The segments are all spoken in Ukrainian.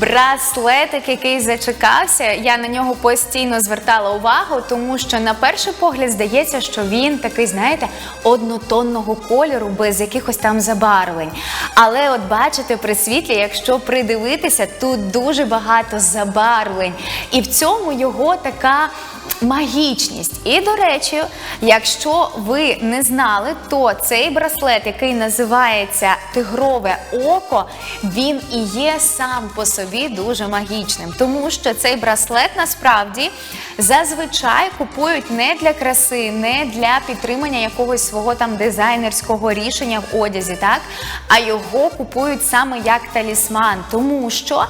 браслетик, який зачекався. Я на нього постійно звертала увагу, тому що на перший погляд здається, що він такий, знаєте, однотонного кольору, без якихось там забарвлень. Але от бачите, при світлі, якщо придивитися, тут дуже багато забарвлень. І в цьому його така магічність. І до речі, якщо ви не знали, то цей браслет, який називається Тигрове око, він і є сам по собі дуже магічним, тому що цей браслет насправді зазвичай купують не для краси, не для підтримання якогось свого там дизайнерського рішення в одязі, так? А його купують саме як талісман, тому що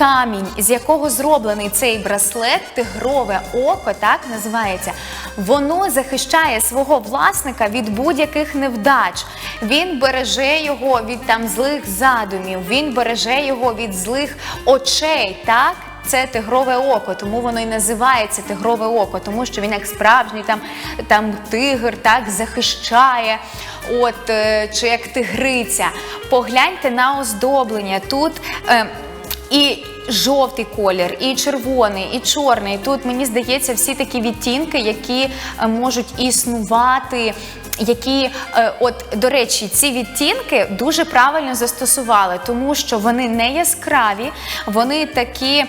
камінь, з якого зроблений цей браслет, тигрове око, так називається, воно захищає свого власника від будь-яких невдач. Він береже його від там злих задумів, він береже його від злих очей, так? Це тигрове око, тому воно і називається тигрове око, тому що він як справжній там, там тигр так захищає, от е, чи як тигриця. Погляньте на оздоблення. Тут е, і жовтий колір, і червоний, і чорний. Тут мені здається всі такі відтінки, які е, можуть існувати. Які, е, от до речі, ці відтінки дуже правильно застосували, тому що вони не яскраві, вони такі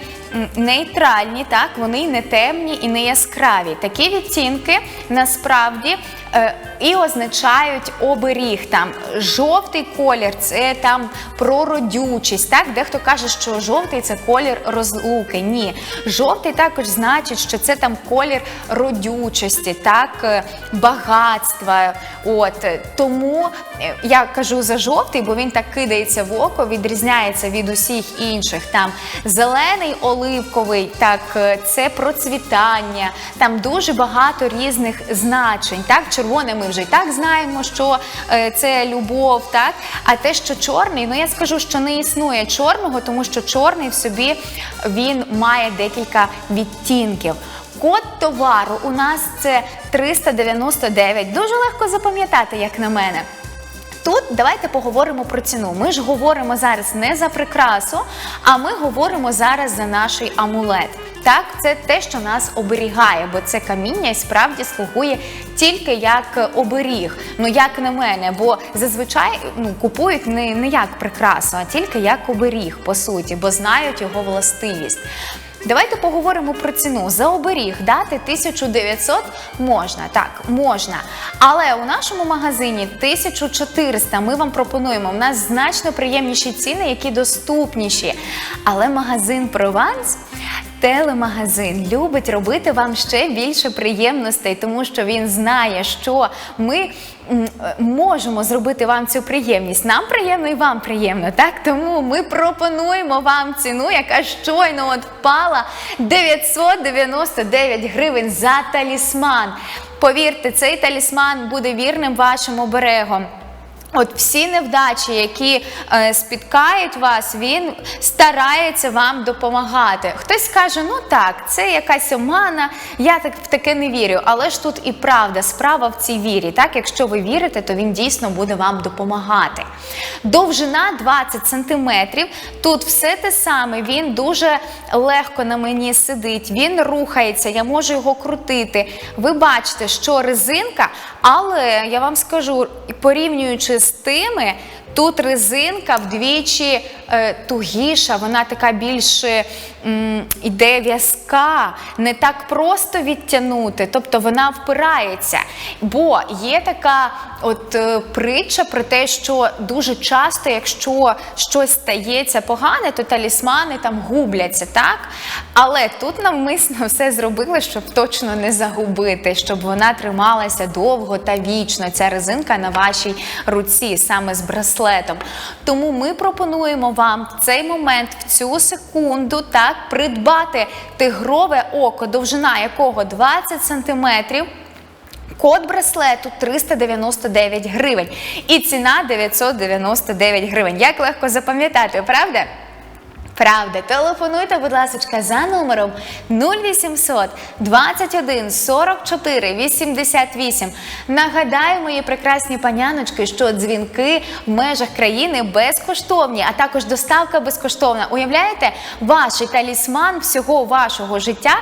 нейтральні, так вони не темні і не яскраві. Такі відтінки насправді е, і означають оберіг. Там жовтий колір це там про родючість. Так, дехто каже, що жовтий це колір розлуки. Ні, жовтий також значить, що це там колір родючості, так, е, багатства. От е, тому е, я кажу за жовтий, бо він так кидається в око, відрізняється від усіх інших. Там зелений, оливковий, так е, це процвітання. Там дуже багато різних значень. Так, червоне ми вже і так знаємо, що це любов, так. А те, що чорний, ну я скажу, що не існує чорного, тому що чорний в собі він має декілька відтінків. Код товару у нас це 399. Дуже легко запам'ятати, як на мене. Тут давайте поговоримо про ціну. Ми ж говоримо зараз не за прикрасу, а ми говоримо зараз за наш амулет. Так, це те, що нас оберігає, бо це каміння і справді слугує тільки як оберіг. Ну як на мене, бо зазвичай ну, купують не, не як прикрасу, а тільки як оберіг, по суті, бо знають його властивість. Давайте поговоримо про ціну. За оберіг дати 1900 можна, так, можна. Але у нашому магазині 1400 ми вам пропонуємо. У нас значно приємніші ціни, які доступніші. Але магазин Прованс. Телемагазин любить робити вам ще більше приємностей, тому що він знає, що ми можемо зробити вам цю приємність. Нам приємно і вам приємно. Так тому ми пропонуємо вам ціну, яка щойно от впала 999 гривень за талісман. Повірте, цей талісман буде вірним вашим оберегом. От всі невдачі, які е, спіткають вас, він старається вам допомагати. Хтось скаже, ну так, це якась омана, я так в таке не вірю. Але ж тут і правда, справа в цій вірі. Так, якщо ви вірите, то він дійсно буде вам допомагати. Довжина 20 сантиметрів. Тут все те саме, він дуже легко на мені сидить, він рухається, я можу його крутити. Ви бачите, що резинка, але я вам скажу, порівнюючи тими, тут резинка вдвічі е, тугіша, вона така більш м, іде в'язка, не так просто відтягнути, тобто вона впирається. Бо є така от е, притча про те, що дуже часто, якщо щось стається погане, то талісмани там губляться, так? Але тут навмисно все зробили, щоб точно не загубити, щоб вона трималася довго та вічно. Ця резинка на вашій руці, саме з браслетом. Тому ми пропонуємо вам в цей момент, в цю секунду, так, придбати тигрове око, довжина якого 20 сантиметрів. Код браслету 399 гривень. І ціна 999 гривень. Як легко запам'ятати, правда? Правда, телефонуйте, будь ласка, за номером 0800 21 44 88. Нагадаю, мої прекрасні паняночки, що дзвінки в межах країни безкоштовні, а також доставка безкоштовна. Уявляєте, ваш талісман всього вашого життя.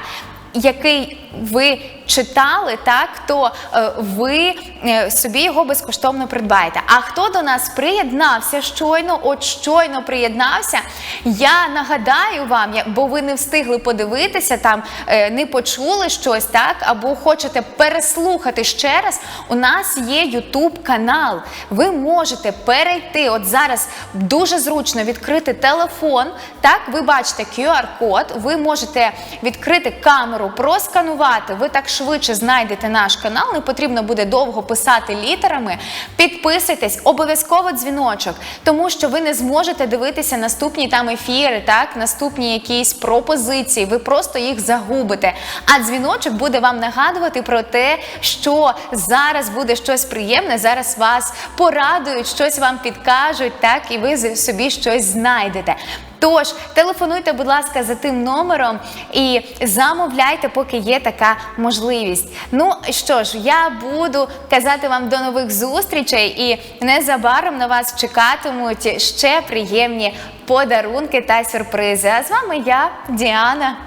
Який ви читали, так то е, ви е, собі його безкоштовно придбаєте. А хто до нас приєднався щойно? От щойно приєднався. Я нагадаю вам, бо ви не встигли подивитися, там е, не почули щось, так або хочете переслухати ще раз. У нас є YouTube канал. Ви можете перейти. От зараз дуже зручно відкрити телефон. Так, ви бачите QR-код, ви можете відкрити камеру, просканувати. Ви так швидше знайдете наш канал. Не потрібно буде довго писати літерами. Підписуйтесь, обов'язково дзвіночок, тому що ви не зможете дивитися наступні там ефіри, так, наступні якісь пропозиції. Ви просто їх загубите. А дзвіночок буде вам нагадувати про те, що зараз буде щось приємне, зараз вас порадують, щось вам підкажуть, так, і ви собі щось знайдете. Тож телефонуйте, будь ласка, за тим номером і замовляйте, поки є така можливість. Ну що ж, я буду казати вам до нових зустрічей, і незабаром на вас чекатимуть ще приємні подарунки та сюрпризи. А з вами я, Діана.